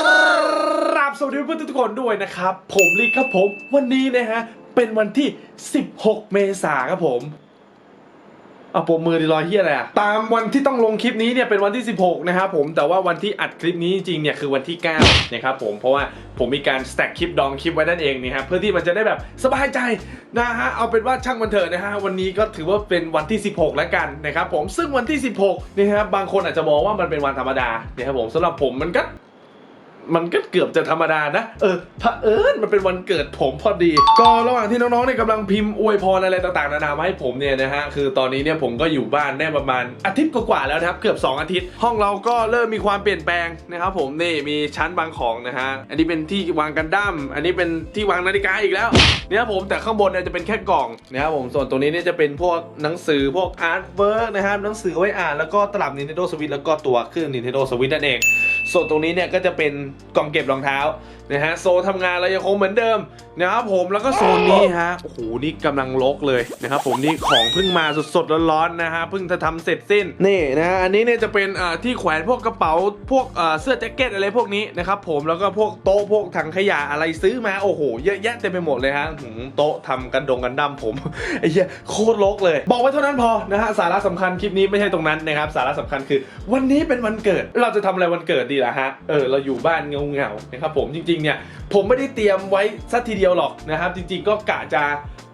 คราบสวัสดีเพื่อนๆทุกคนด้วยนะครับ ผมลิกครับผม วันนี้นะฮะ เป็นวันที่ 16 เมษายนครับผม เอาปมมือดีรอยเฮียอะไรอะตามวันที่ต้องลงคลิปนี้เนี่ยเป็นวันที่ 16 นะครับผมแต่ว่าวันที่อัดคลิปนี้จริงเนี่ยคือวันที่9นะครับผมเพราะว่าผมมีการสแต็กคลิปดองคลิปไว้นั่นเองนะครับเพื่อที่มันจะได้แบบสบายใจนะฮะเอาเป็นว่าช่างมันเถอะนะฮะวันนี้ก็ถือว่าเป็นวันที่ 16 แล้วกันนะครับผมซึ่งวันที่ 16นี่ครับบางคนอาจจะมองว่ามันเป็นวันธรรมดานะครับผมสำหรับผมมันก็ มันก็เกือบจะธรรมดานะ เออพระเอิญมันเป็นวันเกิดผมพอดี ก็ระหว่างที่น้องๆเนี่ยกำลังพิมพ์อวยพรอะไรต่างๆนานามาให้ผมเนี่ยนะฮะ คือตอนนี้เนี่ยผมก็อยู่บ้านได้ประมาณอาทิตย์กว่าๆแล้วนะครับ เกือบ 2 อาทิตย์ ห้องเราก็เริ่มมีความเปลี่ยนแปลงนะครับผม นี่มีชั้นบางของนะฮะ อันนี้เป็นที่วางกันดั้ม อันนี้เป็นที่วางนาฬิกาอีกแล้ว เนี่ยครับผมแต่ข้างบนเนี่ยจะเป็นแค่กล่องนะครับผม ส่วนตรงนี้เนี่ยจะเป็นพวกหนังสือพวกอาร์ตเวิร์กนะครับหนังสือไว้อ่านแล้วก็ตลับ Nintendo Switch แล้วก็ตัวเครื่อง Nintendo Switch นั่นเอง ส่วนตรงนี้เนี่ยก็จะเป็นกล่องเก็บรองเท้า นะฮะโซนทำงานเรายังคงเหมือนเดิมนะครับผมแล้วก็โซนนี้ฮะโอ้โหนี่กำลังลกเลยนะครับผมนี่ของเพิ่งมาสดๆร้อนๆนะฮะเพิ่งจะทำเสร็จสิ้นนี่นะฮะอันนี้เนี่ยจะเป็นอ่อที่แขวนพวกกระเป๋าพวกเอ่อเสื้อแจ็คเก็ตอะไรพวกนี้นะครับผมแล้วก็พวกโต๊ะพวกถังขยะอะไรซื้อมาโอ้โหเยอะแยะเต็มไปหมดเลยฮะหโต๊ะทำกันดงกันดั้มผมไอ้เหี้ยโคตรลกเลย บอกไว้เท่านั้นพอนะฮะสาระสำคัญคลิปนี้ไม่ใช่ตรงนั้นนะครับสาระสำคัญคือ วันนี้เป็นวันเกิดเราจะทำอะไรวันเกิดดีล่ะฮะเออเราอยู่บ้านเงาเงาๆนะครับผมจริงๆเนี่ยผมไม่ได้เตรียมไว้สักทีเดียวหรอกนะครับ จริง ๆ ก็กะจะ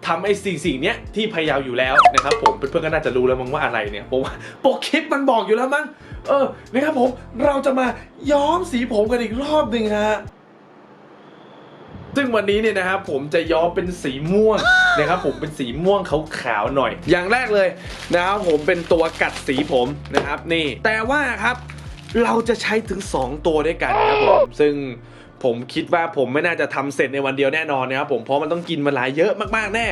ทำไอ้สิ่งสิ่งๆเนี้ยที่พะเยาอยู่แล้วนะครับผมเพื่อนๆก็น่าจะรู้แล้วมั้งว่าอะไรเนี่ยผมว่าปกคลิปมันบอกอยู่แล้วมั้งเออนะครับผมเราจะมาย้อมสีผมกันอีกรอบหนึ่งฮะซึ่งวันนี้เนี่ยนะครับผมจะย้อมเป็นสีม่วงนะครับผมเป็นสีม่วงขาวๆหน่อย อย่างแรกเลยนะครับผมเป็นตัวกัดสีผมนะครับนี่ แต่ว่าครับเราจะใช้ถึง 2 ตัวด้วยกันครับผมซึ่ง ผมคิดว่าผมไม่น่าจะทำเสร็จในวันเดียวแน่นอนนะครับผมเพราะมันต้องกินเวลายเยอะมากๆแน่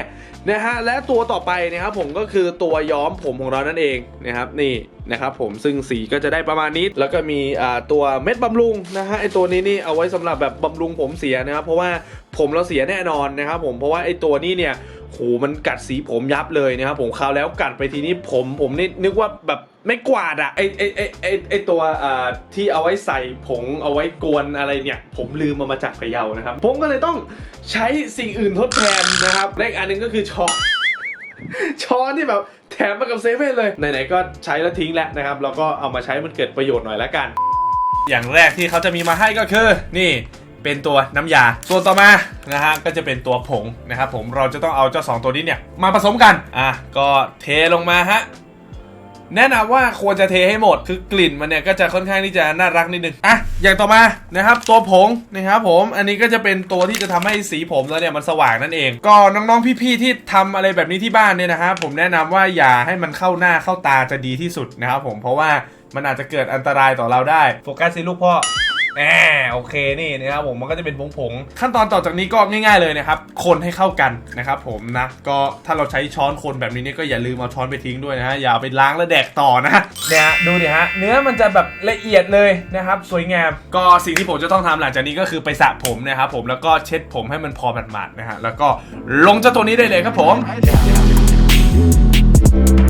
นะฮะและตัวต่อไปนะครับผมก็คือตัวย้อมผมของเรานั่นเองนะครับนี่นะครับผมซึ่งสีก็จะได้ประมาณนี้ แล้วก็มีตัวเม็ดบำรุงนะฮะไอตัวนี้นี่เอาไว้สำหรับแบบบำรุงผมเสียนะครับเพราะว่าผมเราเสียแน่นอนนะครับผมเพราะว่าไอตัวนี้เนี่ยโหมันกัดสีผมยับเลยนะครับผมคราวแล้วกัดไปทีนี้ผมผมนี่นึกว่าแบบ ไม่กวาดอะไอไอไอไอไอตัวอ่าที่เอาไว้ใส่ผงเอาไว้กวนอะไรเนี่ย ผมลืมมามาจากพะเยานะครับ ผมก็เลยต้องใช้สิ่งอื่นทดแทนนะครับและอีกอันหนึงก็คือช้อน ช้อนที่แบบแถมมากับเซเว่นเลยไหนๆก็ใช้แล้วทิ้งแล้วนะครับเราก็เอามาใช้มันเกิดประโยชน์หน่อยละกัน อย่างแรกที่เขาจะมีมาให้ก็คือ นี่เป็นตัวน้ำยาส่วนต่อมานะฮะก็จะเป็นตัวผงนะครับผมเราจะต้องเอาเจ้าสองตัวนี้เนี่ยมาผสมกันอะก็เทลงมาฮะ แนะนำว่าควรจะเทให้หมดคือกลิ่นมันเนี่ยก็จะค่อนข้างที่จะน่ารักนิดนึงอะอย่างต่อมานะครับตัวผงนะครับผมอันนี้ก็จะเป็นตัวที่จะทำให้สีผมแล้วเนี่ยมันสว่างนั่นเอง ก็น้องๆพี่ๆที่ทำอะไรแบบนี้ที่บ้านเนี่ยนะครับผมแนะนำว่าอย่าให้มันเข้าหน้าเข้าตาจะดีที่สุดนะครับผมเพราะว่ามันอาจจะเกิดอันตรายต่อเราได้โฟกัสสิลูกพ่อ แหมโอเคนี่นะครับผมมันก็จะเป็นผงๆขั้นตอนต่อจากนี้ก็ง่าย ๆเลยนะครับ คนให้เข้ากันนะครับผมนะก็ถ้าเราใช้ช้อนคนแบบนี้เนี่ยก็อย่าลืมเอาช้อนไปทิ้งด้วยนะฮะอย่าเอาไปล้างแล้วแดกต่อนะเนี่ยฮะดูดิฮะเนื้อมันจะแบบละเอียดเลยนะครับสวยงามก็สิ่งที่ผมจะต้องทำหลังจากนี้ก็คือไปสระผมนะครับผมแล้วก็เช็ดผมให้มันพอหมาดๆนะฮะแล้วก็ลงเจ้าตัวนี้ได้เลยครับผม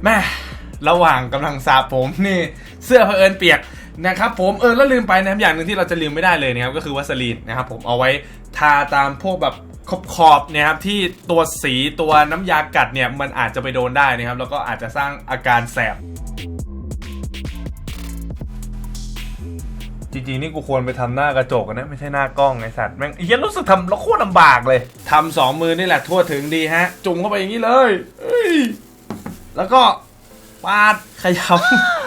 แม่ระหว่างกำลังสระผมนี่ เสื้อเผอิญเปียก นะครับผมเออแล้วลืมไปนะครับอย่างหนึ่งที่เราจะลืมไม่ได้เลยนะครับก็คือวัสลีนนะครับผมเอาไว้ทาตามพวกแบบขอบขอบนะครับที่ตัวสีตัวน้ำยากัดเนี่ยมันอาจจะไปโดนได้นะครับ แล้วก็อาจจะสร้างอาการแสบ จริงๆ นี่กูควรไปทำหน้ากระจกนะไม่ใช่หน้ากล้องไอสัตว์แม่งเฮียรู้สึกทำแล้วโคตรลำบากเลยทำสองมือนี่แหละทั่วถึงดีฮะ จุ่มเข้าไปอย่างนี้เลยเอ้ยแล้วก็ปาดขยำ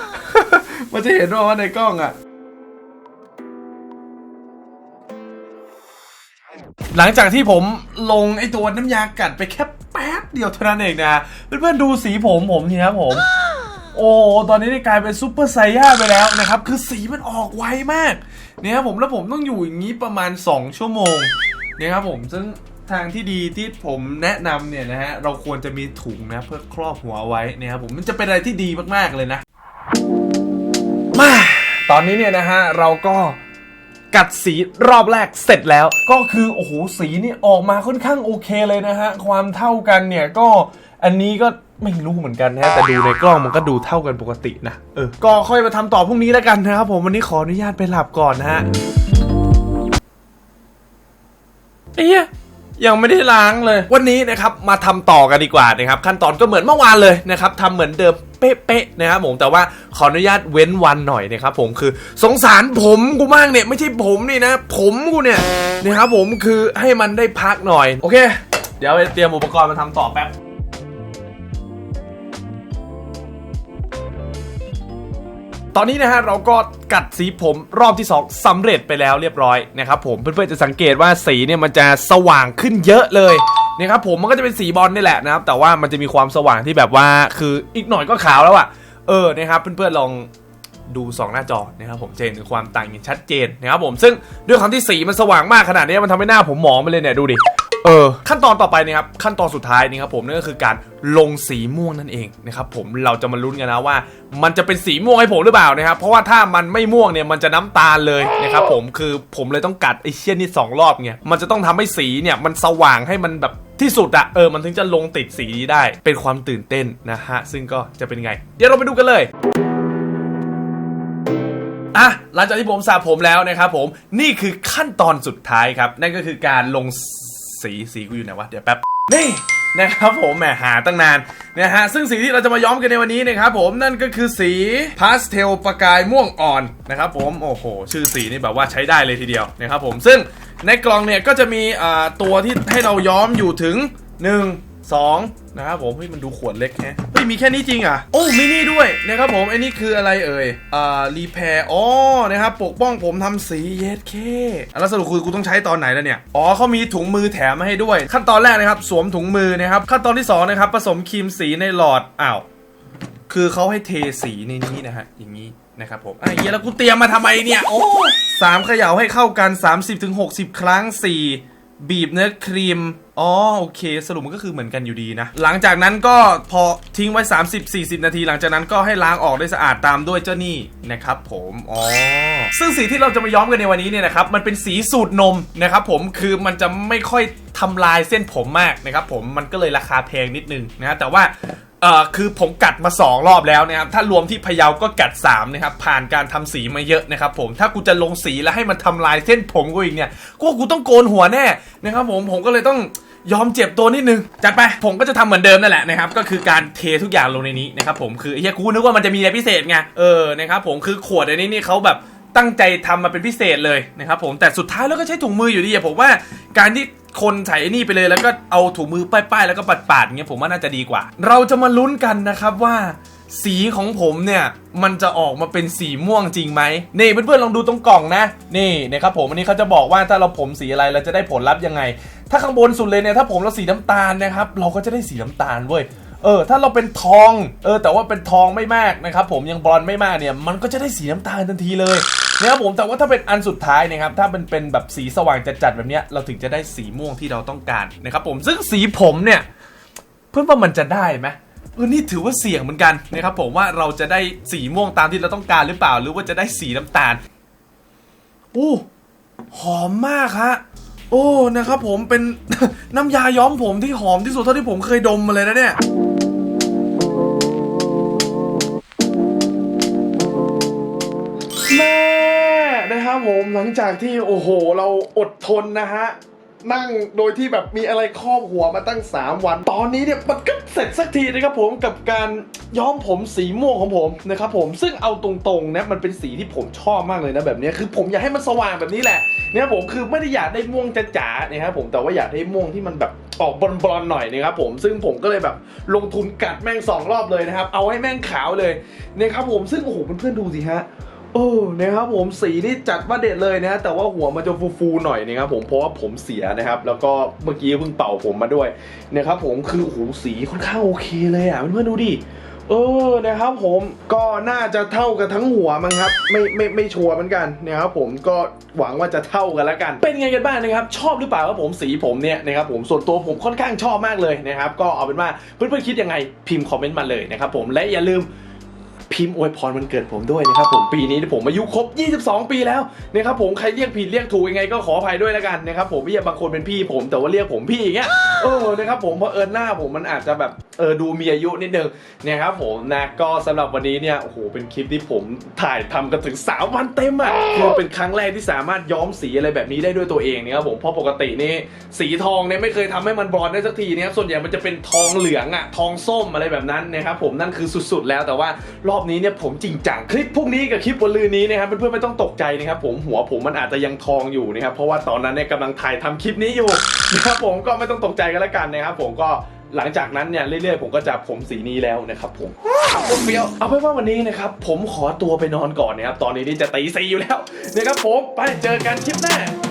มันจะเห็นว่าในกล้องอะหลังจากที่ผมลงไอตัวน้ำยากัดไปแค่แป๊บเดียวเท่านั้นเองนะ เพื่อนๆดูสีผมผมทีครับผม โอ้ ตอนนี้ได้กลายเป็นซูเปอร์ไซย่าไปแล้วนะครับ คือสีมันออกไวมาก เนี่ยครับผมแล้วผมต้องอยู่อย่างนี้ประมาณ 2 ชั่วโมงเนี่ยครับผมซึ่งทางที่ดีที่ผมแนะนำเนี่ยนะฮะเราควรจะมีถุงนะเพื่อครอบหัวไว้เนี่ยครับผมมันจะเป็นอะไรที่ดีมากๆเลยนะ ตอนนี้เนี่ยนะฮะเราก็กัดสีรอบแรกเสร็จแล้ว ก็คือโอ้โหสีนี่ออกมาค่อนข้างโอเคเลยนะฮะความเท่ากันเนี่ยก็อันนี้ก็ไม่รู้เหมือนกันนะแต่ดูในกล้องมันก็ดูเท่ากันปกตินะเออก็ค่อยมาทำต่อพรุ่งนี้แล้วกันนะครับผมวันนี้ขออนุญาตไปหลับก่อนนะฮะเอ๊ย ยังไม่ได้ล้างเลย วันนี้นะครับมาทำต่อกันดีกว่านะครับขั้นตอนก็เหมือนเมื่อวานเลยนะครับทำเหมือนเดิมเป๊ะๆนะครับผมแต่ว่าขออนุญาตเว้นวันหน่อยนะครับผมคือสงสารผมกูมากเนี่ยไม่ใช่ผมนี่นะ ผมกูเนี่ยนะครับผมคือให้มันได้พักหน่อย โอเค เดี๋ยวไปเตรียมอุปกรณ์มาทำต่อแป๊บ ตอนนี้นะฮะเราก็กัดสีผมรอบที่ 2สำเร็จไปแล้วเรียบร้อยนะครับผมเพื่อนๆจะสังเกตว่าสีเนี่ยมันจะสว่างขึ้นเยอะเลยนะครับผมมันก็จะเป็นสีบอลนี่แหละนะครับแต่ว่ามันจะมีความสว่างที่แบบว่าคืออีกหน่อยก็ขาวแล้วอะ่ะเออนะครับเพื่อนๆลองดูสองหน้าจอนะครับผมจะเห็นถึงความต่างอย่างชัดเจนนะครับผมซึ่งด้วยความที่สีมันสว่างมากขนาดนี้มันทำให้หน้าผมหมองไปเลยเนี่ยดูดิ เออขั้นตอนต่อไปนะครับขั้นตอนสุดท้ายนี่ครับผมนั่นก็คือการลงสีม่วงนั่นเองนะครับผมเราจะมาลุ้นกันนะว่า มันจะเป็นสีม่วงให้ผมหรือเปล่านะครับเพราะว่าถ้ามันไม่ม่วงเนี่ยมันจะน้ำตาลเลยนะครับผมคือผมเลยต้องกัดไอเชี่ยนี่สองรอบไงมันจะต้องทำให้สีเนี่ยมันสว่างให้มันแบบที่สุดอะเออมันถึงจะลงติดสีนี้ได้ เป็นความตื่นเต้นนะฮะซึ่งก็จะเป็นไง เดี๋ยวเราไปดูกันเลยอะหลังจากที่ผมสระผมแล้วนะครับผมนี่คือขั้นตอนสุดท้ายครับ นั่นก็คือการลง สีสีกูอยู่ไหนวะเดี๋ยวแป๊บนี่นะครับผมแหมหาตั้งนานนะฮะซึ่งสีที่เราจะมาย้อมกันในวันนี้นะครับผมนั่นก็คือสีพาสเทลประกายม่วงอ่อนนะครับผมโอ้โห ชื่อสีนี่แบบว่าใช้ได้เลยทีเดียวนะครับผมซึ่งในกล่องเนี่ยก็จะมีตัวที่ให้เราย้อมอยู่ถึง 1 2นะครับผมเฮ้ยมันดูขวดเล็กแฮะเฮ้ยมีแค่นี้จริงอะโอ้มินี่ด้วยนะครับผมไอ้นี่คืออะไรเอ่ยอ่ารีแพร์อ๋อนะครับปกป้องผมทำสีเยสเคแล้วสรุปคือกูต้องใช้ตอนไหนแล้วเนี่ยอ๋อเขามีถุงมือแถมมาให้ด้วย ขั้นตอนแรกนะครับ สวมถุงมือนะครับขั้นตอนที่สองนะครับผสมครีมสีในหลอดอ้าวคือเขาให้เทสีในนี้นะฮะอย่างนี้นะครับผมไอ้เหี้ยแล้วกูเตรียมมาทำไมเนี่ย โอ้สามเขย่าให้เข้ากัน 30-60 ครั้ง 4 บีบเนื้อครีม อ๋อ โอเค สรุปมันก็คือเหมือนกันอยู่ดีนะ หลังจากนั้นก็พอทิ้งไว้ 30-40 นาที หลังจากนั้นก็ให้ล้างออกได้สะอาดตามด้วยเจ้านี่นะครับผม อ๋อ ซึ่งสีที่เราจะมาย้อมกันในวันนี้เนี่ยนะครับ มันเป็นสีสูตรนมนะครับผม คือมันจะไม่ค่อยทำลายเส้นผมมากนะครับผม มันก็เลยราคาแพงนิดนึงนะ แต่ว่า เอ่อคือผมกัดมา 2 รอบแล้วนะครับ ถ้ารวมที่พะเยาก็กัด3นะครับ ผ่านการทำสีมาเยอะนะครับผม ถ้ากูจะลงสีแล้วให้มันทำลายเส้นผมกูอีกเนี่ย กูกูต้องโกนหัวแน่นะครับผม ผมก็เลยต้องยอมเจ็บตัวนิดนึง จัดไป ผมก็จะทำเหมือนเดิมนั่นแหละนะครับ ก็คือการเททุกอย่างลงในนี้นะครับผม คือไอ้เฮียกูนึกว่ามันจะมีอะไรพิเศษไง เออ นะครับผม คือขวดอันนี้นี่เขาแบบตั้งใจทำมาเป็นพิเศษเลยนะครับผม แต่สุดท้ายแล้วก็ใช้ถุงมืออยู่ดีอะผมว่าการที่ คนใส่นี่ไปเลยแล้วก็เอาถุงมือป้ายๆแล้วก็ปาดๆอย่างเงี้ยผมว่าน่าจะดีกว่า เราจะมาลุ้นกันนะครับว่าสีของผมเนี่ย มันจะออกมาเป็นสีม่วงจริงไหมนี่เพื่อนๆลองดูตรงกล่องนะ นี่นะครับผมอันนี้เขาจะบอกว่าถ้าเราผมสีอะไรเราจะได้ผลลัพธ์ยังไง ถ้าข้างบนสุดเลยเนี่ยถ้าผมเราสีน้ำตาลนะครับ เราก็จะได้สีน้ำตาลเว้ยเออถ้าเราเป็นทองเออแต่ว่าเป็นทองไม่มากนะครับผมยังบอลไม่มากเนี่ยมันก็จะได้สีน้ำตาลทันทีเลย นะครับผมแต่ว่าถ้าเป็นอันสุดท้ายนะครับถ้าเป็นเป็นแบบสีสว่างจัดๆแบบเนี้ยเราถึงจะได้สีม่วงที่เราต้องการนะครับผมซึ่งสีผมเนี่ยเพื่อนว่ามันจะได้ไหมเออนี่ถือว่าเสี่ยงเหมือนกันนะครับผมว่าเราจะได้สีม่วงตามที่เราต้องการหรือเปล่า หรือว่าจะได้สีน้ำตาลอู้หอมมากฮะโอ้นะครับผมเป็นน้ำยาย้อมผมที่หอมที่สุดเท่าที่ผมเคยดมมาเลยนะเนี่ยแม่ นะครับผมหลังจากที่โอ้โห เราอดทนนะฮะนั่งโดยที่แบบมีอะไรครอบหัวมาตั้ง 3 วัน ตอนนี้เนี่ยมันก็เสร็จสักทีนะครับผมกับการย้อมผมสีม่วงของผมนะครับผมซึ่งเอาตรงๆนะมันเป็นสีที่ผมชอบมากเลยนะแบบนี้คือผมอยากให้มันสว่างแบบนี้แหละเนี่ยผมคือไม่ได้อยากได้ม่วงจ๋าๆนะครับผมแต่ว่าอยากได้ม่วงที่มันแบบออกบอลๆหน่อยนะครับผมซึ่งผมก็เลยแบบลงทุนกัดแม่งสองรอบเลยนะครับเอาให้แม่งขาวเลยนะครับผมซึ่งโอ้โหเพื่อนๆดูสิฮะ โอ้นะครับผมสีนี่จัดว่าเด็ดเลยนะแต่ว่าหัวมันจะฟูๆหน่อยนะครับผมเพราะว่าผมเสียนะครับ แล้วก็เมื่อกี้เพิ่งเป่าผมมาด้วยนะครับผมคือโอ้โหสีค่อนข้างโอเคเลยอะเพื่อนๆดูดิเออนะครับผมก็น่าจะเท่ากันทั้งหัวมั้งครับ ไม่ไม่ไม่ชัวร์เหมือนกันนะครับผมก็หวังว่าจะเท่ากันแล้วกัน เป็นไงกันบ้างนะครับ ชอบหรือเปล่าครับผมสีผมเนี่ยนะครับผมส่วนตัวผมค่อนข้างชอบมากเลยนะครับ ก็เอาเป็นว่าเพื่อนๆคิดยังไงพิมพ์คอมเมนต์มาเลยนะครับผมและอย่าลืม พิมพ์อวยพรวันเกิดผมด้วยนะครับผมปีนี้ผมอายุครบ 22 ปีแล้วนะครับผมใครเรียกผิดเรียกถูกยังไงก็ขออภัยด้วยแล้วกันนะครับผมพี่บางคนเป็นพี่ผมแต่ว่าเรียกผมพี่อย่างเงี้ยเออนะครับผมเพราะเอิญหน้าผมมันอาจจะแบบเออดูมีอายุนิดนึงนะครับผมนะก็สำหรับวันนี้เนี่ยโอ้โหเป็นคลิปที่ผมถ่ายทำกันถึง 3 วันเต็มอะคือเป็นครั้งแรกที่สามารถย้อมสีอะไรแบบนี้ได้ด้วยตัวเองนะครับผมเพราะปกตินี่สีทองเนี่ยไม่เคยทำให้มันบรอนได้สักทีนะครับส่วนใหญ่มันจะเป็นทองเหลืองอะทองส้มอะไรแบบนั้นนะครับผมนั่นคือสุดๆ แล้วแต่ว่ารอบนี้เนี่ยผมจริงจังคลิปพวกนี้กับคลิปวันลืนนี้นะครับเพื่อนๆไม่ต้องตกใจนะครับผมหัวผมมันอาจจะยังทองอยู่นะครับเพราะว่าตอนนั้นเนี่ยกำลังถ่ายทำคลิปนี้อยู่นะครับผมก็ไม่ต้องตกใจกันแล้วกันนะครับผมก็หลังจากนั้นเนี่ยเรื่อยๆ ผมก็จะผมสีนี้แล้วนะครับผมผมเฟี้ยวเอาเป็นว่าวันนี้นะครับผมขอตัวไปนอนก่อนนะครับตอนนี้นี่จะตีสี่อยู่แล้วนะครับผมไปเจอกันคลิปหน้า